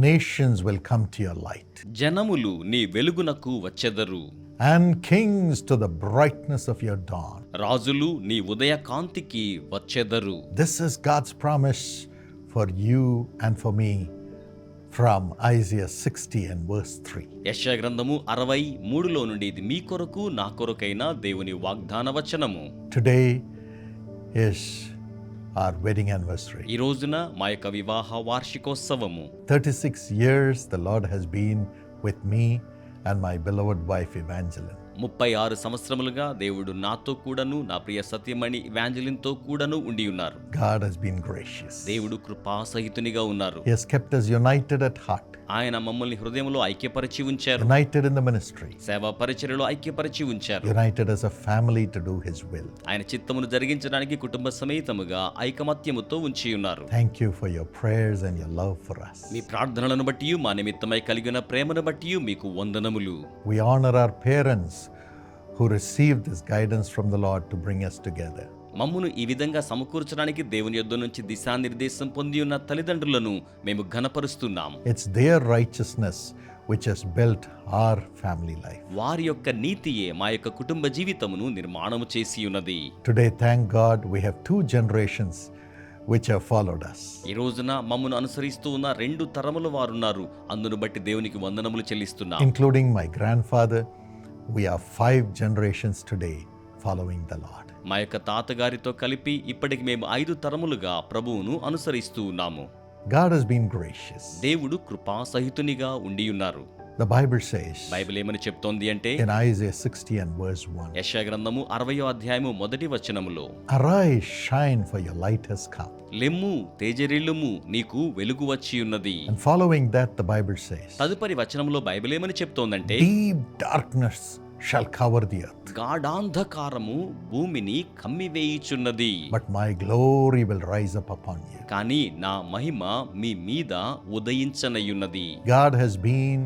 nations will come to your light, జనములు నీ వెలుగునకు వచ్చెదరు and kings to the brightness of your dawn. రాజులు నీ ఉదయ కాంతికి వచ్చెదరు This is God's promise for you and for me from Isaiah 60 and verse 3. యశ గ్రంథము అరవై మూడులో నుండి ఇది మీ కొరకు నా కొరకైన దేవుని వాగ్దాన వచనము Today is our wedding anniversary. ఈ రోజున మా యొక్క వివాహ వార్షికోత్సవము 36 years the Lord has been with me and my beloved wife Evangeline. ముప్పై ఆరు సంవత్సరములుగా దేవుడు నాతో కూడాను నా ప్రియ సత్యమణి ఇవాంజలిన్తో కూడాను ఉండి ఉన్నారు. God has been gracious. దేవుడు కృపాసహితునిగా ఉన్నారు. He has kept us united at heart, ఆయన మమ్మల్ని హృదయంలో ఐక్యపరిచి ఉంచారు. United in the ministry, సేవా పరిచర్యలో ఐక్యపరిచి ఉంచారు. United as a family to do His will. ఆయన చిత్తమును జరిగించడానికి కుటుంబ సమేతముగా ఐకమత్యముతో ఉంచి ఉన్నారు. Thank you for your prayers and your love for us. మీ ప్రార్థనలను బట్టి మా నిమిత్తమై కలిగిన ప్రేమను బట్టి మీకు వందనములు. We honor our parents. Who received this guidance from the Lord to bring us together. మమ్మును ఈ విధంగా సమకూర్చడానికి దేవుని యొద్ద నుంచి దిశానిర్దేశం పొంది ఉన్న తల్లిదండ్రులను మేము ఘనపరుస్తున్నాము It's their righteousness which has built our family life. వారి యొక్క నీతియే మా యొక్క కుటుంబ జీవితమును నిర్మాణము చేసి ఉన్నది Today, thank God, we have two generations which have followed us. ఈ రోజున మమ్మను అనుసరిస్తూ ఉన్న రెండు తరముల వారున్నారు అందును బట్టి దేవునికి వందనములు చెల్లిస్తున్నాం including my grandfather. We are five generations today following the Lord. మా యొక్క తాతగారితో కలిపి ఇప్పటికి మేము ఐదు తరములుగా ప్రభువును అనుసరిస్తూ ఉన్నాము God has been gracious. దేవుడు కృపాసహితునిగా ఉండి ఉన్నారు The Bible says బైబిల్ ఏమని చెప్తోంది అంటే in Isaiah 60 and verse 1 యశ గ్రంథము అరవయో అధ్యాయము మొదటి వచనములో Arise, shine, for your light has come. లెమ్ము తేజరిల్లుము నీకు వెలుగు వచ్చి ఉన్నది And following that, the Bible says, తదుపరి వచనంలో బైబిల్ ఏమని చెప్తోందంటే Deep darkness shall cover the earth, గాఢాంధకారము భూమిని కమ్మివేయుచున్నది but my glory will rise up upon you. కానీ నా మహిమ మీ మీద ఉదయించనయ్యున్నది God has been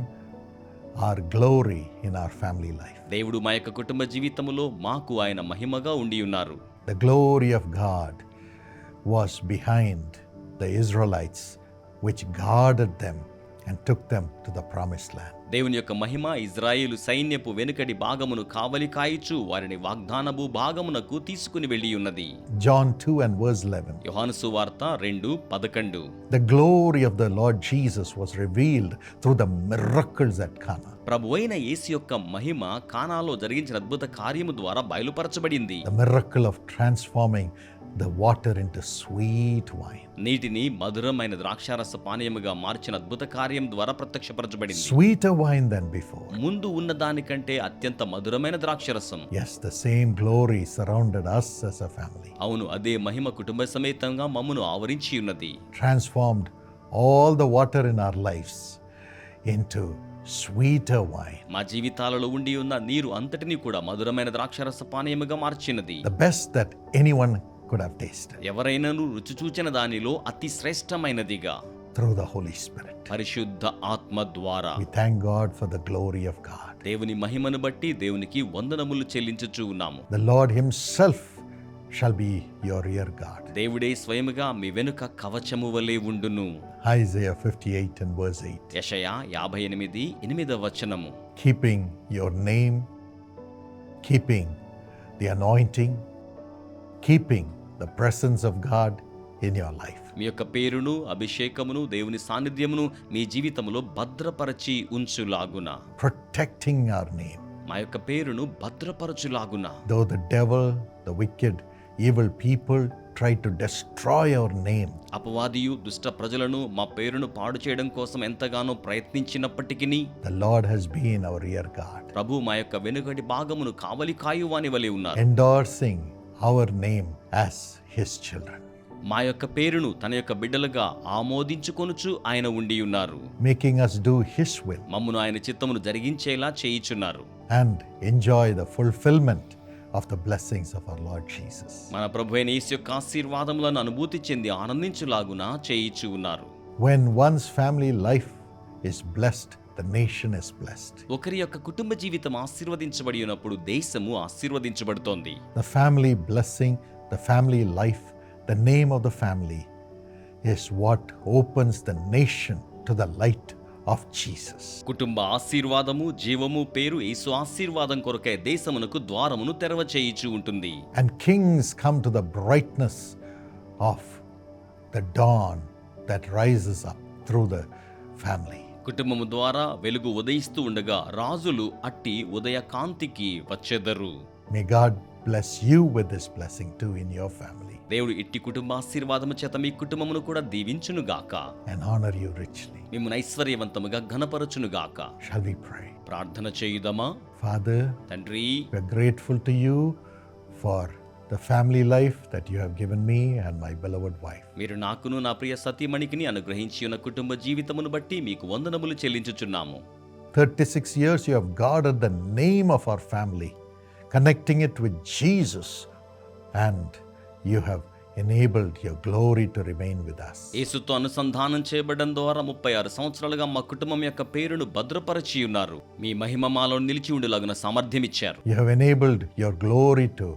our glory in our family life. దేవుడు మా యొక్క కుటుంబ జీవితములో మాకు ఆయన మహిమగా ఉండి ఉన్నారు The glory of God was behind the Israelites, which guarded them and took them to the promised land. దేవుని యొక్క మహిమ ఇజ్రాయేలు సైన్యపు వెనుకటి భాగమును కావలి కాయిచు వారిని వాగ్దానపు భాగమునకు తీసుకుని వెళ్ళి ఉన్నది John 2 and verse 11. యోహాను సువార్త రెండు పదకొండు The glory of the Lord Jesus was revealed through the miracles at Cana. ప్రభు అయిన యేసు యొక్క మహిమ కానాలో జరిగించిన అద్భుత కార్యము ద్వారా బయలుపరచబడింది The miracle of the water in sweet wine నీటిని మధురమైన ద్రాక్షారస పానీయముగా మార్చిన అద్భుత కార్యం ద్వారా ప్రత్యక్షపరచబడింది. స్వీట్ వైన్ దెన్ బిఫోర్ ముందు ఉన్న దానికంటే అత్యంత మధురమైన ద్రాక్షరసం. As the same glory surrounded us us a family అవును అదే మహిమ కుటుంబ సమేతంగా మమ్మును ఆవరించి ఉన్నది. Transformed all the water in our lives into sweet wine మా జీవితాలలో ఉండి ఉన్న నీరు అంతటిని కూడా మధురమైన ద్రాక్షరస పానీయముగా మార్చినది. The best that any could have taste ఎవరైనాను రుచి దానిలో అతి శ్రేష్టమైనదిగా. త్రూ ద హోలీ స్పిరిట్ పరిశుద్ధ ఆత్మ ద్వారా. We thank for the glory of God దేవుని మహిమను బట్టి దేవునికి వందనములు చెల్లించుచు ఉన్నాము. The Lord himself shall be your rear God దేవుడే స్వయముగా మీ వెనుక కవచము వలె ఉండును. ఐజయా 58 అండ్ వర్స్ 8 యెషయా 58 8వ వచనము. Keeping your name keeping the anointing keeping the presence of God in your life. మీ యొక్క పేరును అభిషేకమును దేవుని సాన్నిధ్యమును మీ జీవితంలో భద్రపరచి ఉంచులాగున Protecting our name. మా యొక్క పేరును భద్రపరచులాగున Though the devil, the wicked, evil people try to destroy our name, అపవాదియు దుష్ట ప్రజలను మా పేరును పాడు చేయడం కోసం ఎంతగానో ప్రయత్నించినప్పటికీ the Lord has been our rear guard, ప్రభు మా యొక్క వెనుకటి భాగమును కావలి కాయువాని వలె ఉన్నారు endorsing our name as His children, మా యొక్క పేరును తన యొక్క బిడ్డలుగా ఆమోదించుకొనుచు ఆయన ఉండి ఉన్నారు making us do His will మమ్మును ఆయన చిత్తమును జరిగించేలా చేయిచున్నారు and enjoy the fulfillment of the blessings of our Lord Jesus. మన ప్రభు అయిన యేసు యొక్క ఆశీర్వాదములను అనుభూతి చెంది ఆనందించులాగున చేయిచు ఉన్నారు When one's family life is blessed, the nation is blessed. ఒకరి యొక్క కుటుంబ జీవితం ఆశీర్వదించబడి ఉన్నప్పుడు దేశము ఆశీర్వదించబడుతోంది The family blessing, the family life, the name of the family is what opens the nation to the light of Jesus. కుటుంబ ఆశీర్వాదము జీవము పేరు యేసు ఆశీర్వాదం కొరకై దేశమునకు ద్వారమును తెరవ చేయిచు ఉంటుంది And kings come to the brightness of the dawn that rises up through the family. కుటుంబము ద్వారా వెలుగు ఉదయిస్తూ ఉండగా రాజులు అట్టి ఉదయ కాంతికి వచ్చెదరు in your family. దేవుడు ఇట్టి కుటుంబ ఆశీర్వాదము చేత మీ కుటుంబమును కూడా you richly. మిమ్మల్ని ఐశ్వర్యవంతముగా we pray? ప్రార్థన చేయుదమా? Father, తండ్రి grateful to you for the family life that you have given me and my beloved wife. మీరు నాకును నా ప్రియ సతీమణికిని అనుగ్రహించి ఉన్న కుటుంబ జీవితమును బట్టి మీకు వందనములు చెల్లించుచున్నాము 36 years you have guarded the name of our family, connecting it with Jesus, and you have enabled your glory to remain with us. యేసుతో అనుసంధానం చేయబడడం ద్వారా ముప్పై ఆరు సంవత్సరాలుగా మా కుటుంబం యొక్క పేరును భద్రపరచి ఉన్నారు మీ మహిమ మాలో నిలిచి ఉండేలాగున సామర్థ్యమిచ్చారు You have enabled your glory to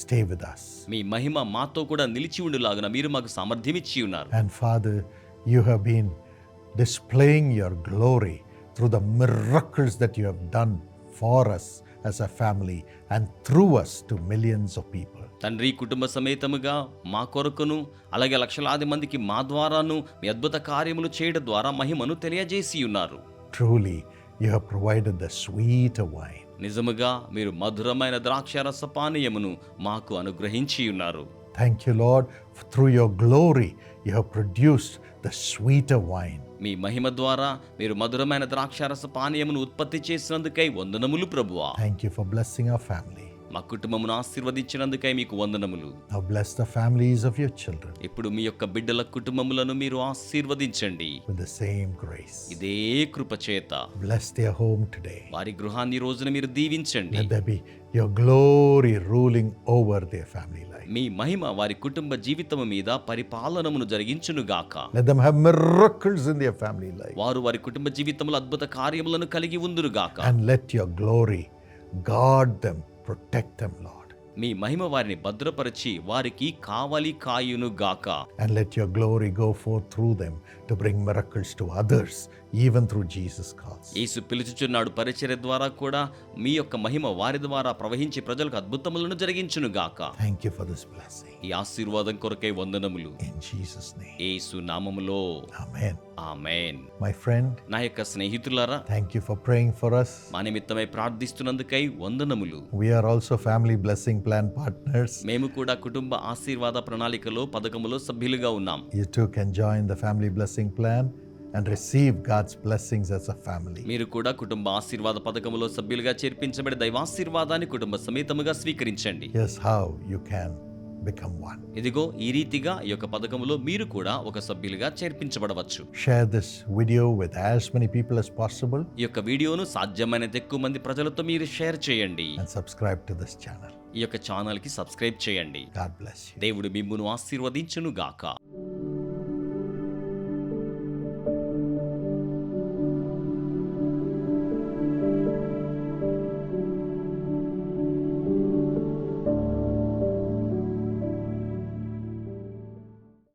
stay with us. మీ మహిమ మాతో కూడా నిలిచి ఉండేలాగున మీరు మాకు సామర్థ్యమిచ్చి ఉన్నారు And Father, you have been displaying your glory through the miracles that you have done for us as a family and through us to millions of people. తండ్రి కుటుంబ సమేతముగా మా కొరకును అలాగే లక్షలాది మందికి మా ద్వారాను మీ అద్భుత కార్యములు చేయడం ద్వారా మహిమను తెలియజేసి ఉన్నారు Truly, you have provided the sweeter wine. నిజముగా మీరు మధురమైన ద్రాక్షారస పానీయమును మాకు అనుగ్రహించి ఉన్నారు. Thank you Lord through your glory you have produced the sweet wine మీ మహిమ ద్వారా మీరు మధురమైన ద్రాక్షారస పానీయమును ఉత్పత్తి చేసినందుకై వందనములు ప్రభువా. Thank you for blessing our family మా కుటుంబమును ఆశీర్వదించినందుకై మీకు వందనములు. Bless the families of your children ఇప్పుడు మీ యొక్క బిడ్డల కుటుంబములను మీరు ఆశీర్వదించండి. విత్ ద సేమ్ గ్రేస్ ఇదే కృప చేత. బ్లెస్ దేర్ హోమ్ టుడే వారి గృహాన్ని రోజున మీరు దీవించండి. Let there be your glory ruling over their family life మీ మహిమ వారి కుటుంబ జీవితం మీద పరిపాలనమును జరిగించును గాక. Let them have miracles in their family life వారు వారి కుటుంబ జీవితంలో అద్భుత కార్యములను కలిగి ఉందురు గాక. And let your glory God them protect them, Lord. మీ మహిమ వారిని భద్రపరిచి వారికి కావలి కాయును గాక And let your glory go forth through them to bring miracles to others, even through Jesus' cause. యేసు పిలుచుచున్నాడు పరిచర్య ద్వారా కూడా మీ యొక్క మహిమ వారి ద్వారా ప్రవహించి ప్రజలకు అద్భుతములను జరిగించును గాక Thank you for this blessing. ఈ ఆశీర్వాదం కొరకై వందనములు In Jesus' name. యేసు నామములో Amen. ఆమేన్ My friend, నా యొక్క స్నేహితులారా thank you for praying for us. మా నిమిత్తమై ప్రార్థిస్తున్నందుకై వందనములు We are also family blessing plan partners. మేము కూడా కుటుంబ ఆశీర్వాద ప్రణాళికలో పథకములో సభ్యులుగా ఉన్నాం You too can join the family blessing plan and receive God's blessings as a family. మీరు కూడా కుటుంబ ఆశీర్వాద పథకములో సభ్యులుగా చేర్పించబడి దైవాశీర్వాదాన్ని కుటుంబ సమేతముగా స్వీకరించండి Here's how you can become one. ఇదిగో ఈ రీతిగా ఈ యొక్క పథకములో మీరు కూడా ఒక సభ్యులుగా చేర్పించబడవచ్చు Share this video with as many people as possible ఈ యొక్క వీడియోను సాధ్యమైనంత ఎక్కువ మంది ప్రజలతో మీరు షేర్ చేయండి and subscribe to this channel. ఈ యొక్క ఛానల్కి సబ్స్క్రైబ్ చేయండి bless you. దేవుడు మిమ్మును ఆశీర్వదించును గాక